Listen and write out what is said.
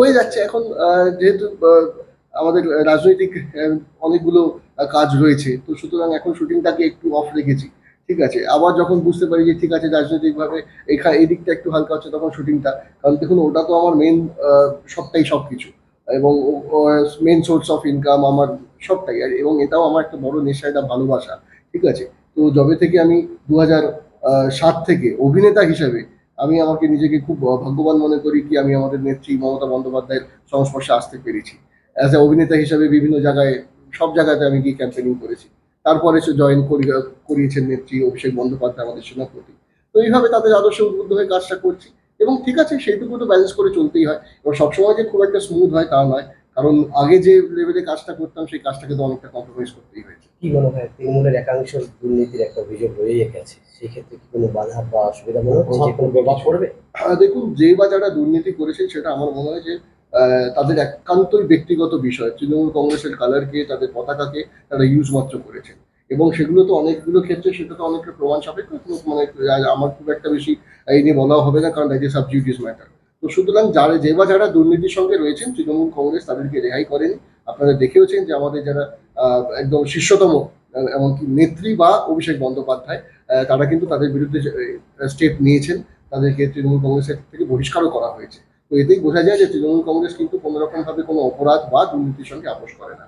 হয়ে যাচ্ছে। এখন যেহেতু আমাদের রাজনৈতিক অনেকগুলো কাজ রয়েছে তো সুতরাং এখন শুটিংটাকে একটু অফ রেখেছি। ঠিক আছে? আবার যখন বুঝতে পারি যে ঠিক আছে রাজনৈতিকভাবে এখানে এই দিকটা একটু হালকা হচ্ছে তখন শুটিংটা। কারণ দেখুন ওটা তো আমার মেন সবটাই সব কিছু এবং মেন সোর্স অফ ইনকাম আমার সবটাই। আর এবং এটাও আমার একটা বড় নেশা এটা ভালোবাসা। ঠিক আছে? তো যবে থেকে আমি দু হাজার সাত থেকে অভিনেতা হিসেবে আমি আমাকে নিজেকে খুব ভাগ্যবান মনে করি কি আমি আমাদের নেত্রী মমতা বন্দ্যোপাধ্যায়ের সংস্পর্শে আসতে পেরেছি। অ্যাজ এ অভিনেতা হিসেবে বিভিন্ন জায়গায়, সব জায়গাতে আমি গিয়ে ক্যাম্পেনিং করেছি। তারপরে সে জয়েন করিয়েছেন নেত্রী অভিষেক বন্দ্যোপাধ্যায় আমাদের সেনাপতি। তো এইভাবে তাদের আদর্শ উদ্বুদ্ধ হয়ে কাজটা করছি এবং ঠিক আছে, সেইটুকু তো ব্যালেন্স করে চলতেই হয়। এবং সবসময় যে খুব একটা স্মুথ হয় তা নয়। কারণ আগে যে লেভেলে কাজটা করতাম, সেই কাজটাকে তো অনেকটা কম্প্রোমাইজ করতেই হয়েছে কি মনে হয়? তৃণমূলের একাংশ দুর্নীতির একটা অভিযোগ রয়েই গেছে। সেই ক্ষেত্রে কি কোনো বাধা বা অসুবিধা মনে হচ্ছে? যে কোনো প্রভাব পড়বে? দেখুন, যে বা যারা দুর্নীতি করেছে, সেটা আমার মনে হয় যে তাদের একান্তই ব্যক্তিগত বিষয়। তৃণমূল কংগ্রেসের কালারকে তাদের পতাকাকে তারা ইউজ মাত্র করেছেন এবং সেগুলো তো অনেকগুলো ক্ষেত্রে সেটা তো অনেকটা প্রমাণ সাপেক্ষ। মানে আমার খুব একটা বেশি এই নিয়ে বলা হবে না, কারণ দ্যাট ইজ সাবজিউটিস ম্যাটার তো সুতরাং যারা, যে বা যারা দুর্নীতির সঙ্গে রয়েছেন, তৃণমূল কংগ্রেস তাদেরকে রেহাই করেনি। আপনারা দেখেওছেন যে আমাদের যারা একদম শীর্ষতম, এমনকি নেত্রী বা অভিষেক বন্দ্যোপাধ্যায় তারা কিন্তু তাদের বিরুদ্ধে স্টেপ নিয়েছেন, তাদেরকে তৃণমূল কংগ্রেসের থেকে বহিষ্কারও করা হয়েছে। তো এতেই বোঝা যায় যে তৃণমূল কংগ্রেস কিন্তু কোনো রকম ভাবে কোনো অপরাধ বা দুর্নীতির সঙ্গে আপোষ করে না।